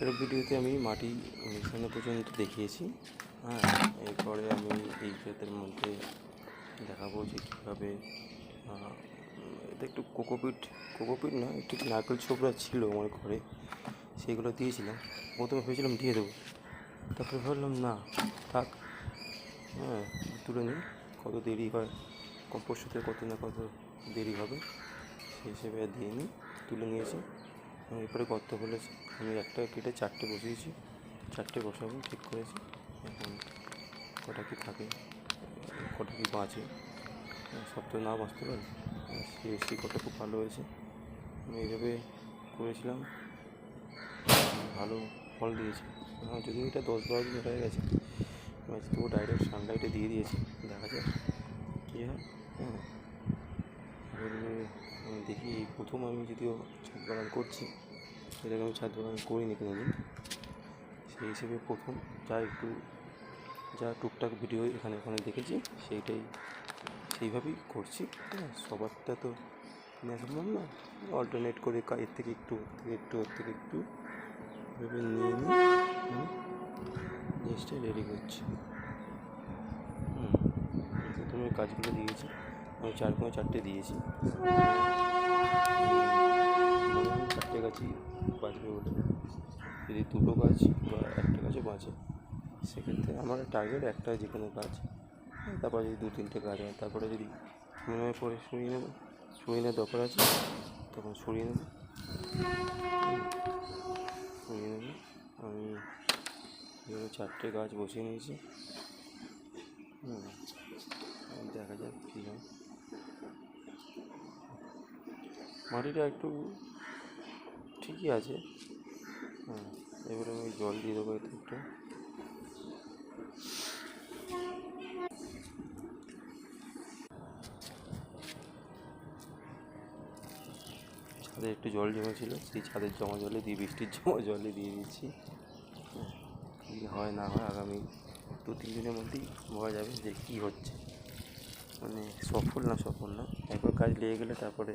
আগের ভিডিওতে আমি মাটি মেশানো পর্যন্ত দেখিয়েছি। হ্যাঁ এরপরে আমি এই ক্ষেতের মধ্যে দেখাবো যে কীভাবে এটা একটু কোকোপিট কোকোপিট না, একটু নারকেল ছোবড়া ছিল আমার ঘরে, সেগুলো দিয়েছিলাম। প্রথমে ভেবেছিলাম দিয়ে দেবো, তারপরে ভাবলাম না, থাক হ্যাঁ তুলে নিই, কত দেরি হয় কম্পোস্ট হতে কত না কত দেরি হবে, সেই হিসেবে দিয়ে নিই, তুলে নিয়েছি। এরপরে গর্ত ফেলেছি আমি একটা কেটে চারটে বসিয়েছি। চারটে বসাবো ঠিক করেছি। এখন কটা কি থাকে কটা কি বাঁচে হ্যাঁ, সব তো না বাঁচতে পারে। সেই কটা খুব ভালো হয়েছে। আমি এইভাবে করেছিলাম ভালো ফল দিয়েছে। আমার যদিও এটা দশ বারো দিন হয়ে গেছে তবু ডাইরেক্ট সানলাইটে দিয়ে দিয়েছি দেখা যাক কী হয়। হ্যাঁ এবারে আমি দেখি এই প্রথম আমি যদিও ছাদ বাগান করছি এটাকে আমি ছাদ বাগান করিনি কোনোদিন সেই হিসেবে প্রথম যা একটু যা টুকটাক ভিডিও এখানে ওখানে দেখেছি সেইটাই সেইভাবেই করছি হ্যাঁ সবারটা তো নেওয়া সম্ভব না অল্টারনেট করে এর থেকে একটু ওর থেকে একটু ওর থেকে একটু এভাবে নিয়ে নিই হুম, জিনিসটা রেডি করছি। হুম প্রথমে কাজগুলো দিয়েছি আমি চার কোনো চারটে দিয়েছি মনে হয় চারটে গাছই বাঁচবে বলে যদি দুটো গাছ বা একটা গাছও বাঁচে, সেক্ষেত্রে আমার টার্গেট একটা যে কোনো গাছ। তারপরে যদি দু তিনটে গাছ হয়, তারপরে যদি মনে হয় পরে সরিয়ে নেব সরিয়ে নেওয়ার দরকার আছে, তখন সরিয়ে নেব। সরিয়ে নেব। আমি চারটে গাছ বসিয়ে নিয়েছি। হুম, দেখা যাক কী হয়। মাটিটা একটু ঠিকই আছে। হ্যাঁ এবারে আমি জল দিয়ে দেবো এতে একটু। ছাদে একটু জল জমেছিল সেই ছাদের জমা জলে দিয়ে, বৃষ্টির জমা জলে দিয়ে দিচ্ছি। কী হয় না হয় আগামী দু, তিন দিনের মধ্যেই বোঝা যাবে যে কী হচ্ছে। মানে সফল না সফল না, একবার কাজ লেগে গেলে তারপরে